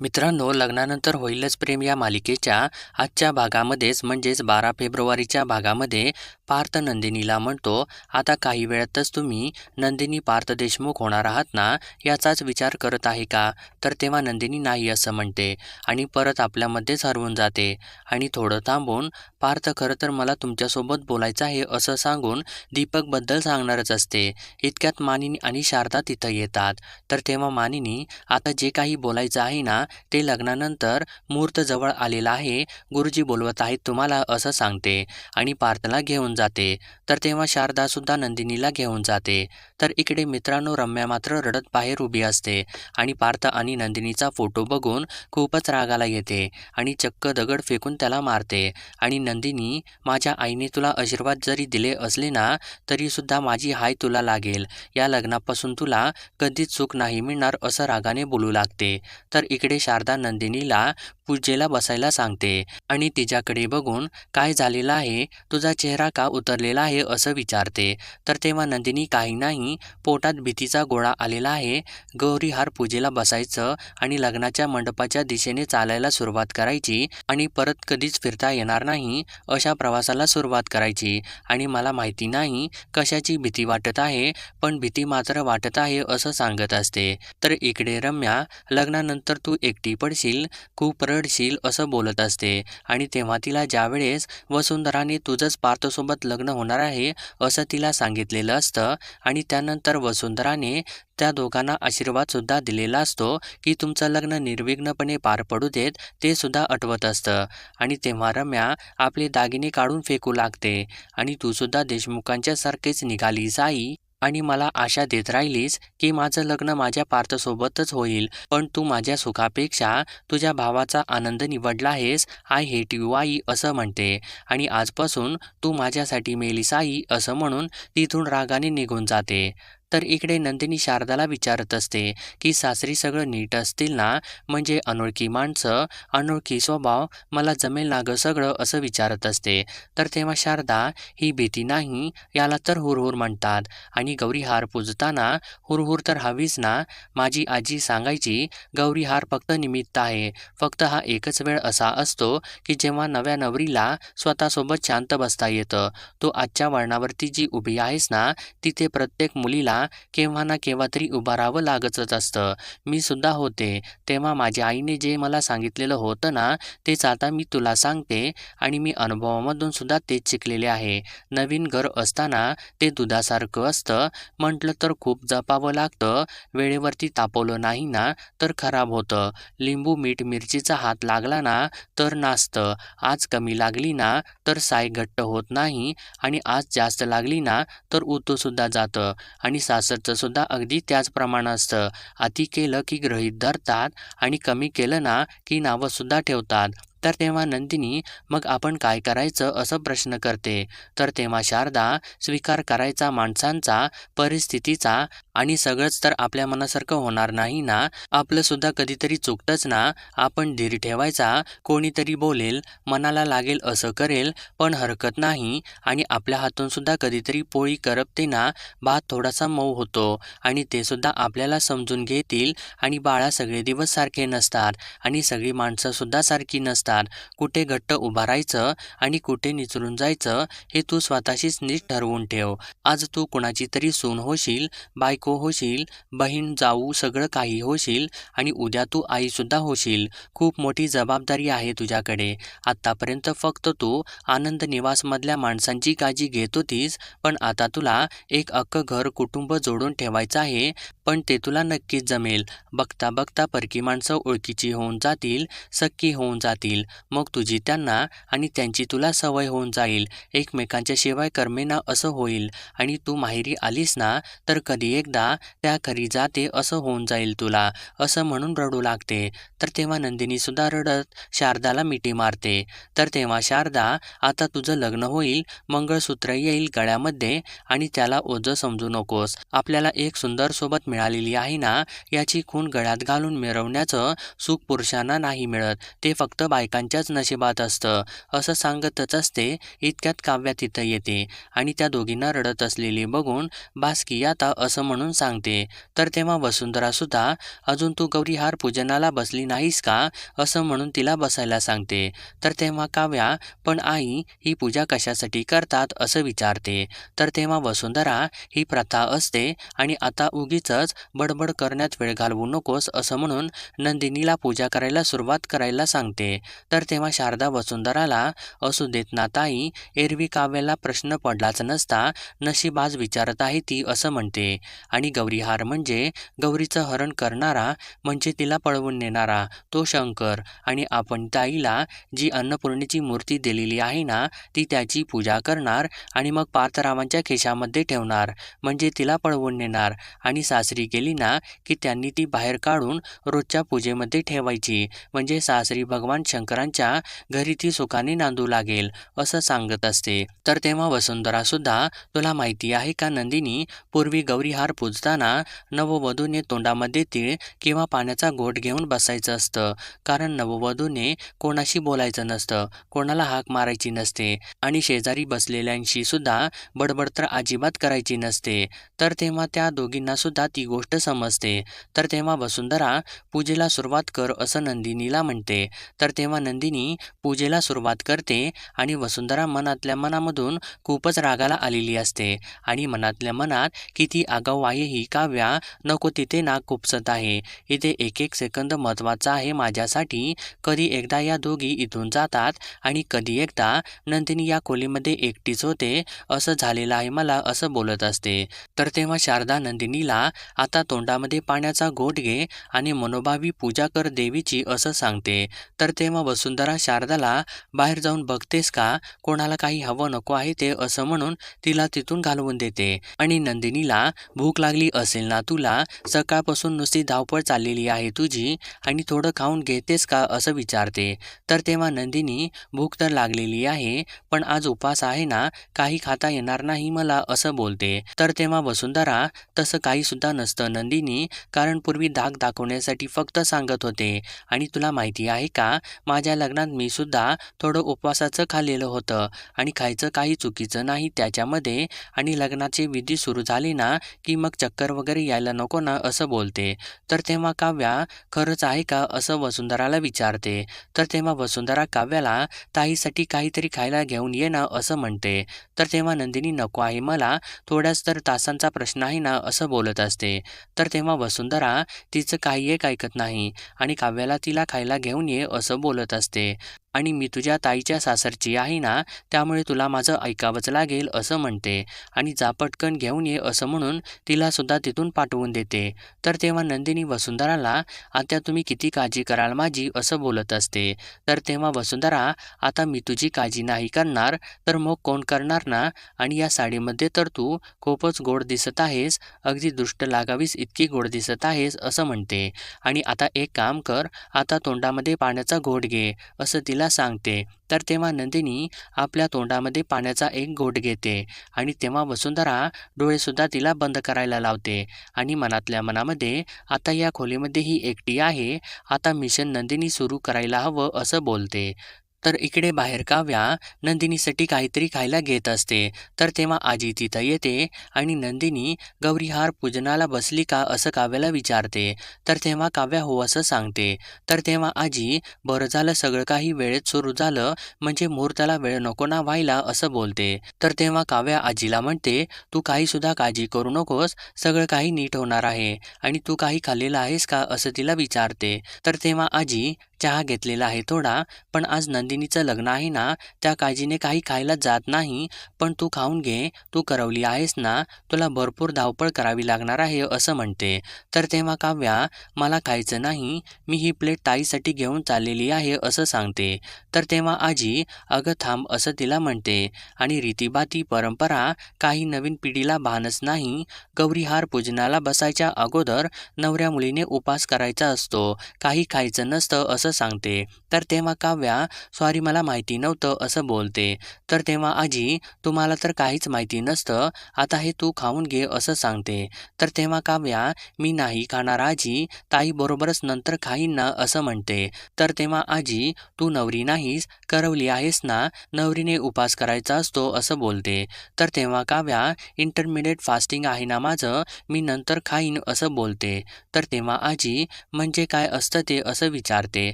मित्रांनो लग्नानंतर होईलच प्रेम या मालिकेच्या आजच्या भागामध्येच म्हणजेच बारा फेब्रुवारीच्या भागामध्ये पार्थ नंदिनीला म्हणतो आता काही वेळातच तुम्ही नंदिनी पार्थ देशमुख होणार आहात ना याचाच विचार करत आहे का? तर तेव्हा नंदिनी नाही असं म्हणते आणि परत आपल्यामध्येच हरवून जाते आणि थोडं थांबून पार्थ खरं तर मला तुमच्यासोबत बोलायचं आहे असं सांगून दीपकबद्दल सांगणारच असते. इतक्यात मानिनी आणि शारदा तिथं येतात. तर तेव्हा मानिनी आता जे काही बोलायचं आहे ना ते लग्नानंतर मुहूर्त जवळ आलेला आहे. गुरुजी बोलवत आहेत तुम्हाला असं सांगते आणि पार्थला घेऊन जाते. तर तेव्हा शारदासुद्धा नंदिनीला घेऊन जाते. तर इकडे मित्रांनो रम्या मात्र रडत बाहेर उभी असते आणि पार्थ आणि नंदिनीचा फोटो बघून खूपच रागाला येते आणि चक्क दगड फेकून त्याला मारते. आणि नंदिनी माझ्या आईने तुला आशीर्वाद जरी दिले असले ना तरीसुद्धा माझी हाय तुला लागेल. या लग्नापासून तुला कधीच चूक नाही मिळणार असं रागाने बोलू लागते. तर इकडे शारदा नंदिनीला पूजेला बसायला सांगते. आणि तिच्याकडे बघून काय झालेलं आहे? तुझा चेहरा का उतरलेला आहे? असं विचारते. तर तेव्हा नंदिनी काही नाही. पोटात भीतीचा गोळा आलेला आहे. गौरी हार पूजेला बसायचं आणि लग्नाच्या मंडपाच्या दिशेने चालायला सुरुवात करायची आणि परत कधीच फिरता येणार नाही अशा प्रवासाला सुरुवात करायची. आणि मला माहिती नाही कशाची भीती वाटत आहे पण भीती मात्र वाटत आहे असं सांगत असते. तर इकडे रम्या लग्नानंतर तू एकटी पडशील खूप रडशील असं बोलत असते. आणि तेव्हा तिला ज्यावेळेस वसुंधराने तुझंच पार्थसोबत लग्न होणार आहे असं तिला सांगितलेलं असतं आणि त्यानंतर वसुंधराने त्या दोघांना आशीर्वादसुद्धा दिलेला असतो की तुमचं लग्न निर्विघ्नपणे पार पडू देत ते सुद्धा आठवत असतं. आणि तेव्हा रम्या आपले दागिने काढून फेकू लागते. आणि तूसुद्धा देशमुखांच्या सारखेच निघालीस आई आणि मला आशा देत राहिलीस की माझं लग्न माझ्या पार्थसोबतच होईल पण तू माझ्या सुखापेक्षा तुझ्या भावाचा आनंद निवडला आहेस आय हेट यू आई असं म्हणते. आणि आजपासून तू माझ्यासाठी मेलीस आई असं म्हणून तिथून रागाने निघून जाते. तर इकडे नंदिनी शारदाला विचारत असते की सासरी सगळं नीट असतील ना? म्हणजे अनोळखी माणसं अनोळखी स्वभाव मला जमेल ना गं सगळं? असं विचारत असते. तर तेव्हा शारदा ही भीती नाही याला तर हुरहुर म्हणतात. आणि गौरी हार पूजताना हुरहुर तर हवीच ना? माझी आजी सांगायची गौरी हार फक्त निमित्त आहे. फक्त हा एकच वेळ असा असतो की जेव्हा नव्या नवरीला स्वतःसोबत शांत बसता येतं. तो आजच्या वळणावरती जी उभी आहेस ना तिथे प्रत्येक मुलीला केव्हा ना केव्हा तरी उभं राहावं लागतच असतं. मी सुद्धा होते. तेव्हा माझ्या आईने जे मला सांगितलेलं होतं ना तेच आता मी तुला सांगते आणि मी अनुभवामधून सुद्धा तेच शिकलेले आहे. नवीन घर असताना ते दुधासारखं असतं. म्हटलं तर खूप जपावं लागतं. वेळेवरती तापवलं नाही ना तर खराब होतं. लिंबू मीठ मिरचीचा हात लागला ना तर नाचतं आज कमी लागली ना तर साय घट्ट होत नाही आणि आज जास्त लागली ना तर उतूसुद्धा जातं. आणि सासरचं सुद्धा अगदी त्याचप्रमाणे असतं. अति केलं की गृहीत धरतात आणि कमी केलं ना की नावंसुद्धा ठेवतात. तर तेव्हा नंदिनी मग आपण काय करायचं? असं प्रश्न करते. तर तेव्हा शारदा स्वीकार करायचा माणसांचा परिस्थितीचा आणि सगळंच तर आपल्या मनासारखं होणार नाही ना? आपलंसुद्धा कधीतरी चुकतंच ना? आपण धीर ठेवायचा कोणीतरी बोलेल मनाला लागेल असं करेल पण हरकत नाही. आणि आपल्या हातूनसुद्धा कधीतरी पोळी करपते ना? भात थोडासा मऊ होतो आणि ते सुद्धा आपल्याला समजून घेतील आणि बाळा सगळे दिवस सारखे नसतात आणि सगळी माणसंसुद्धा सारखी नसतात. कुठे घट्ट उभारायचं आणि कुठे निचरून जायचं हे तू स्वतःशीच नीट ठरवून ठेव. आज तू कुणाची तरी सून होशील बाय बायको होशील बहीण जाऊ सगळं काही होशील आणि उद्या तू आईसुद्धा होशील. खूप मोठी जबाबदारी आहे तुझ्याकडे. आत्तापर्यंत फक्त तू आनंद निवासमधल्या माणसांची काळजी घेत होतीस पण आता तुला एक अख्खं घर कुटुंब जोडून ठेवायचं आहे पण ते तुला नक्कीच जमेल. बघता बघता परकी माणसं ओळखीची होऊन जातील सक्की होऊन जातील. मग तुझी त्यांना आणि त्यांची तुला सवय होऊन जाईल. एकमेकांच्या शिवाय कर्मेना असं होईल. आणि तू माहेरी आलीस ना तर कधी एक एकदा त्या खरी जाते असं होऊन जाईल तुला असं म्हणून रडू लागते. तर तेव्हा नंदिनीसुद्धा रडत शारदाला मिठी मारते. तर तेव्हा शारदा आता तुझं लग्न होईल मंगळसूत्र येईल गळ्यामध्ये आणि त्याला ओझं समजू नकोस. आपल्याला एक सुंदर सोबत मिळालेली आहे ना याची खून गळ्यात घालून मिरवण्याचं सुख पुरुषांना नाही मिळत. ते फक्त बायकांच्याच नशिबात असतं. असं सांगतच असते इतक्यात काव्या तिथं येते. आणि त्या दोघींना रडत असलेली बघून बासकी आता असं म्हणून म्हणून सांगते. तर तेव्हा वसुंधरा सुद्धा अजून तू गौरीहार पूजनाला बसली नाहीस का? असं म्हणून तिला बसायला सांगते. तर तेव्हा काव्या पण आई ही पूजा कशासाठी करतात? असं विचारते. तर तेव्हा वसुंधरा ही प्रथा असते आणि आता उगीच बडबड करण्यात वेळ घालवू नकोस असं म्हणून नंदिनीला पूजा करायला सुरुवात करायला सांगते. तर तेव्हा शारदा वसुंधराला असू देत ना ताई एरवी काव्याला प्रश्न पडलाच नसता नशीबाज विचारत आहे ती असं म्हणते. आणि गौरीहार म्हणजे गौरीचं हरण करणारा म्हणजे तिला पळवून नेणारा तो शंकर. आणि आपण ताईला जी अन्नपूर्णेची मूर्ती दिलेली आहे ना ती त्याची पूजा करणार आणि मग पार्थरावांच्या खिशामध्ये ठेवणार म्हणजे तिला पळवून नेणार. आणि सासरी गेली ना की त्यांनी ती बाहेर काढून रोजच्या पूजेमध्ये ठेवायची म्हणजे सासरी भगवान शंकरांच्या घरी ती सुखाने नांदू लागेल असं सांगत असते. तर तेव्हा वसुंधरा सुद्धा तुला माहिती आहे का नंदिनी पूर्वी गौरीहार पूजताना नववधूने तोंडामध्ये तीळ किंवा पाण्याचा घोट घेऊन बसायचं असतं. कारण नववधूने कोणाशी बोलायचं नसतं कोणाला हाक मारायची नसते आणि शेजारी बसलेल्यांशी सुद्धा बडबड तर अजिबात करायची नसते. तर तेव्हा त्या दोघींना सुद्धा ती गोष्ट समजते. तर तेव्हा वसुंधरा पूजेला सुरुवात कर असं नंदिनीला म्हणते. तर तेव्हा नंदिनी पूजेला सुरुवात करते आणि वसुंधरा मनातल्या मनामधून खूपच रागाला आलेली असते आणि मनातल्या मनात किती आगाऊ ही काव्या नको तिथे नाक खुपसत आहे. इथे एक एक सेकंद महत्त्वाचा आहे माझ्यासाठी. कधी एकदा या दोघी इथून जातात आणि कधी एकदा नंदिनी या खोलीमध्ये एकटीच होते. असं झालेलं आहे मला असं बोलत असते. तर तेव्हा शारदा नंदिनीला आता तोंडामध्ये पाण्याचा घोट घे आणि मनोभावी पूजा कर देवीची असं सांगते. तर तेव्हा वसुंधरा शारदाला बाहेर जाऊन बघतेस का? कोणाला काही हवं नको आहे ते असं म्हणून तिला तिथून घालवून देते. आणि नंदिनीला भूक लागली असेल ना तुला सकाळपासून नुसती धावपळ चाललेली आहे तुझी आणि थोडं खाऊन घेतेस का असं विचारते. तर तेव्हा नंदिनी भूक तर लागलेली आहे पण आज उपास आहे ना काही खाता येणार नाही मला असं बोलते. तर तेव्हा वसुंधरा तसं काही सुद्धा नसतं नंदिनी कारण पूर्वी दाग दाखवण्यासाठी फक्त सांगत होते. आणि तुला माहिती आहे का माझ्या लग्नात मी सुद्धा थोडं उपवासाचं खाल्लेलं होतं आणि खायचं काही चुकीचं नाही त्याच्यामध्ये आणि लग्नाचे विधी सुरू झाले ना की मग चक्कर वगैरे यायला नको ना असं बोलते. तर तेव्हा काव्या खरंच आहे का? असं वसुंधराला विचारते. तर तेव्हा वसुंधरा काव्याला ताईसाठी काहीतरी खायला घेऊन ये ना असं म्हणते. तर तेव्हा नंदिनी नको आहे मला थोड्याच तर तासांचा प्रश्न आहे ना असं बोलत असते. तर तेव्हा वसुंधरा तिचं काही एक ऐकत नाही आणि काव्याला तिला खायला घेऊन ये असं बोलत असते. आणि मी तुझ्या ताईच्या सासरची आहे ना त्यामुळे तुला माझं ऐकावंच लागेल असं म्हणते. आणि जा पटकन घेऊन ये असं म्हणून तिलासुद्धा तिथून पाठवून देते. तर तेव्हा नंदिनी वसुंधराला आता तुम्ही किती काळजी कराल माझी? असं बोलत असते. तर तेव्हा वसुंधरा आता मी तुझी काळजी नाही करणार तर मग कोण करणार ना? आणि या साडीमध्ये तर तू खूपच गोड दिसत आहेस अगदी दृष्ट लागावीस इतकी गोड दिसत आहेस असं म्हणते. आणि आता एक काम कर आता तोंडामध्ये पाण्याचा घोट घे असं तिला सांगते. तर तेव्हा नंदिनी आपल्या तोंडामध्ये पाण्याचा एक घोट घेते आणि तेव्हा वसुंधरा डोळेसुद्धा तिला बंद करायला लावते आणि मनातल्या मनामध्ये आता या खोलीमध्ये ही एकटी आहे आता मिशन नंदिनी सुरू करायला हवं असं बोलते. तर इकडे बाहेर काव्या नंदिनीसाठी काहीतरी खायला घेत असते. तर तेव्हा आजी तिथं येते आणि नंदिनी गौरीहार पूजनाला बसली का? असं काव्याला विचारते. तर तेव्हा काव्या हो असं सांगते. तर तेव्हा आजी बरं झालं सगळं काही वेळेत सुरू झालं म्हणजे मुहूर्ताला वेळ नको ना व्हायला असं बोलते. तर तेव्हा काव्या आजीला म्हणते तू काही सुद्धा काळजी करू नकोस सगळं काही नीट होणार आहे आणि तू काही खाल्लेलं आहेस का? असं तिला विचारते. तर तेव्हा आजी चहा घेतलेला आहे थोडा पण आज नंदिनीचं लग्न आहे ना त्या काळजीने काही खायला जात नाही पण तू खाऊन घे तू करवली आहेस ना तुला भरपूर धावपळ करावी लागणार आहे असं म्हणते. तर तेव्हा काव्या मला खायचं नाही मी ही प्लेट ताईसाठी घेऊन चाललेली आहे असं सांगते. तर तेव्हा आजी अगं थांब असं तिला म्हणते. आणि रीतीबाती परंपरा काही नवीन पिढीला भानच नाही गौरीहार पूजनाला बसायच्या अगोदर नवऱ्या मुलीने उपास करायचा असतो काही खायचं नसतं असं असं सांगते. तर तेव्हा काव्या सॉरी मला माहिती नव्हतं असं बोलते. तर तेव्हा आजी तुम्हाला तर काहीच माहिती नसतं आता हे तू खाऊन घे असं सांगते. तर तेव्हा काव्या मी नाही खाणार आजी ताईबरोबरच नंतर खाईन ना असं म्हणते. तर तेव्हा आजी तू नवरी नाहीस करवली आहेस ना नवरीने उपास करायचा असतो असं बोलते. तर तेव्हा काव्या इंटरमिडिएट फास्टिंग आहे ना माझं मी नंतर खाईन असं बोलते. तर तेव्हा आजी म्हणजे काय असतं ते असं विचारते.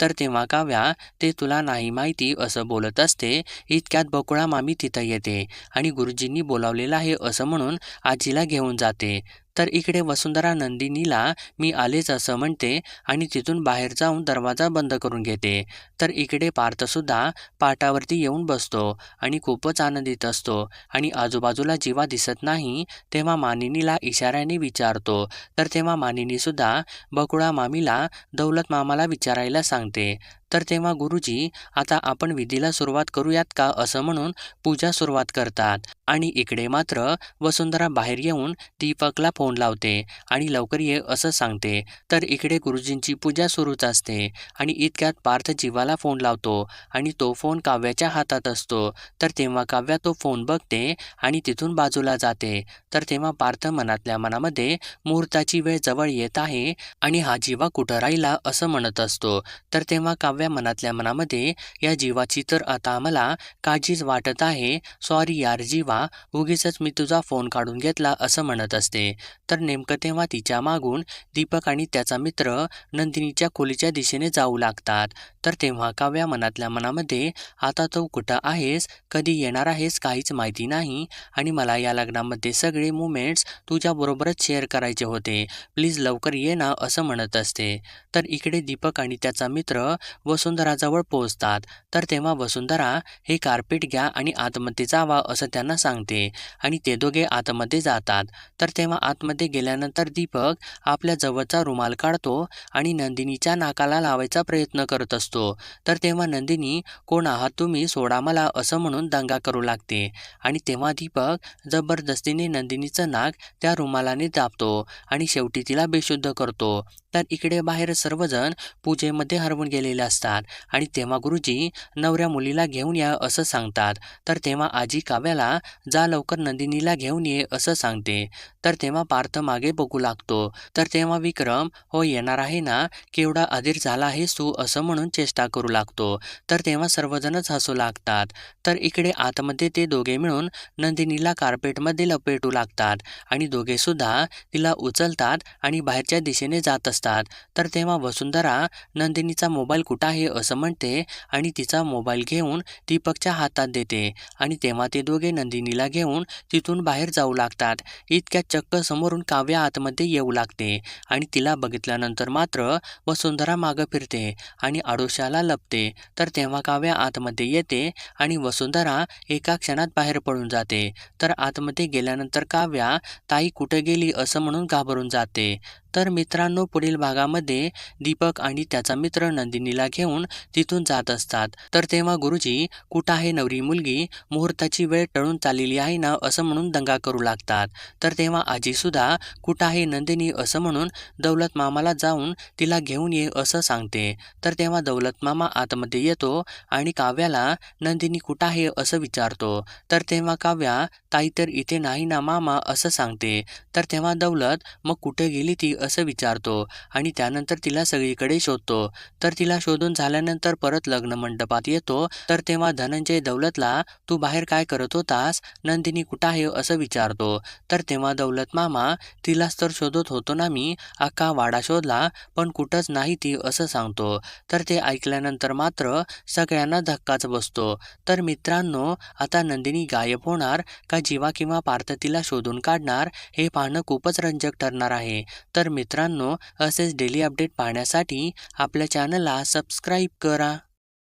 तर तेव्हा काव्या ते तुला नाही माहिती असं बोलत असते इतक्यात बकुळा मामी तिथं येते आणि गुरुजींनी बोलावलेलं आहे असं म्हणून आजीला घेऊन जाते. तर इकडे वसुंधरा नंदिनीला मी आलेच असं म्हणते आणि तिथून बाहेर जाऊन दरवाजा बंद करून घेते. तर इकडे पार्थसुद्धा पाटावरती येऊन बसतो आणि खूपच आनंदित असतो आणि आजूबाजूला जेव्हा दिसत नाही तेव्हा मानिनीला इशाऱ्याने विचारतो. तर तेव्हा मानिनीसुद्धा बकुळा मामीला दौलत मामाला विचारायला सांगते. तर तेव्हा गुरुजी आता आपण विधीला सुरुवात करूयात का असं म्हणून पूजा सुरुवात करतात. आणि इकडे मात्र वसुंधरा बाहेर येऊन दीपकला फोन लावते आणि लवकर ये असं सांगते. तर इकडे गुरुजींची पूजा सुरूच असते आणि इतक्यात पार्थ जीवाला फोन लावतो आणि तो फोन काव्याच्या हातात असतो. तर तेव्हा काव्या तो फोन बघते आणि तिथून बाजूला जाते. तर तेव्हा पार्थ मनातल्या मनामध्ये मुहूर्ताची वेळ जवळ येत आहे आणि हा जीवा कुठं राहिला असं म्हणत असतो. तर तेव्हा काव्या मनातल्या मनामध्ये या जीवाची तर आता आम्हाला काळजीच वाटत आहे. सॉरी यार जीवा उगीच मी तुझा फोन काढून घेतला असं म्हणत असते. तर नेमकं तेव्हा तिच्या मागून दीपक आणि त्याचा मित्र नंदिनीच्या खोलीच्या दिशेने जाऊ लागतात. तर तेव्हा काव्या मनातल्या मनामध्ये आता तो कुठं आहेस? कधी येणार आहेस? काहीच माहिती नाही. आणि मला या लग्नामध्ये सगळे मुमेंट्स तुझ्याबरोबरच शेअर करायचे होते. प्लीज लवकर ये ना असं म्हणत असते. तर इकडे दीपक आणि त्याचा मित्र वसुंधराजवळ पोहोचतात. तर तेव्हा वसुंधरा हे कार्पेट घ्या आणि आतमध्ये जावा असं त्यांना सांगते. आणि ते दोघे आतमध्ये जातात. तर तेव्हा आतमध्ये गेल्यानंतर दीपक आपल्या जवळचा रुमाल काढतो आणि नंदिनीच्या नाकाला लावायचा प्रयत्न करत असतो. तर तेव्हा नंदिनी कोण आहात तुम्ही? सोडा मला असं म्हणून दंगा करू लागते. आणि तेव्हा दीपक जबरदस्तीने नंदिनीचं नाक त्या रुमालाने दाबतो आणि शेवटी तिला बेशुद्ध करतो. तर इकडे बाहेर सर्वजण पूजेमध्ये हरवून गेलेले असतात. आणि तेव्हा गुरुजी नवऱ्या मुलीला घेऊन या असं सांगतात. तर तेव्हा आजी काव्याला जा लवकर नंदिनीला घेऊन ये असं सांगते. तर तेव्हा पार्थ मागे बघू लागतो. तर तेव्हा विक्रम हो येणार आहे ना? केवढा अधीर झाला आहे सू असं म्हणून चेष्टा करू लागतो. तर तेव्हा सर्वजणच हसू लागतात. तर इकडे आतमध्ये ते दोघे मिळून नंदिनीला कार्पेटमध्ये लपेटू लागतात. आणि दोघे सुद्धा तिला उचलतात आणि बाहेरच्या दिशेने जात असतात. तर तेव्हा वसुंधरा नंदिनीचा मोबाईल कुठं आहे असं म्हणते आणि तिचा मोबाईल घेऊन दीपकच्या हातात देते. आणि तेव्हा ते दोघे नंदिनीला घेऊन तिथून बाहेर जाऊ लागतात. इतक्या चक्क समोरून काव्या आतमध्ये येऊ लागते आणि तिला बघितल्यानंतर मात्र वसुंधरा मागं फिरते आणि आडोशाला लपते. तर तेव्हा काव्या आतमध्ये येते आणि वसुंधरा एका क्षणात बाहेर पडून जाते. तर आतमध्ये गेल्यानंतर काव्या ताई कुठे गेली? असं म्हणून घाबरून जाते. तर मित्रांनो पुढील भागामध्ये दीपक आणि त्याचा मित्र नंदिनीला घेऊन तिथून जात असतात. तर तेव्हा गुरुजी कुठं आहे नवरी मुलगी? मुहूर्ताची वेळ टळून चाललेली आहे ना? असं म्हणून दंगा करू लागतात. तर तेव्हा आजीसुद्धा कुठं आहे नंदिनी? असं म्हणून दौलत मामाला जाऊन तिला घेऊन ये असं सांगते. तर तेव्हा दौलत मामा आतमध्ये येतो आणि काव्याला नंदिनी कुठं आहे? असं विचारतो. तर तेव्हा काव्या ताई तर इथे नाही ना मामा? असं सांगते. तर तेव्हा दौलत मग कुठे गेली ती? असं विचारतो आणि त्यानंतर तिला सगळीकडे शोधतो. तर तिला शोधून झाल्यानंतर परत लग्न मंडपात येतो. तर तेव्हा धनंजय दौलतला तू बाहेर काय करत होतास? नंदिनी कुठं आहे? असं विचारतो. तर तेव्हा दौलत मामा तिलाच तर शोधत होतो ना मी. अख्खा वाडा शोधला पण कुठंच नाही ती असं सांगतो. तर ते ऐकल्यानंतर मात्र सगळ्यांना धक्काच बसतो. तर मित्रांनो आता नंदिनी गायब होणार का? जीवा किंवा पार्थ तिला शोधून काढणार? हे पाहणं खूपच रंजक ठरणार आहे. तर मित्रांनो असेच डेली अपडेट पाहण्यासाठी आपल्या चॅनलला सबस्क्राईब करा.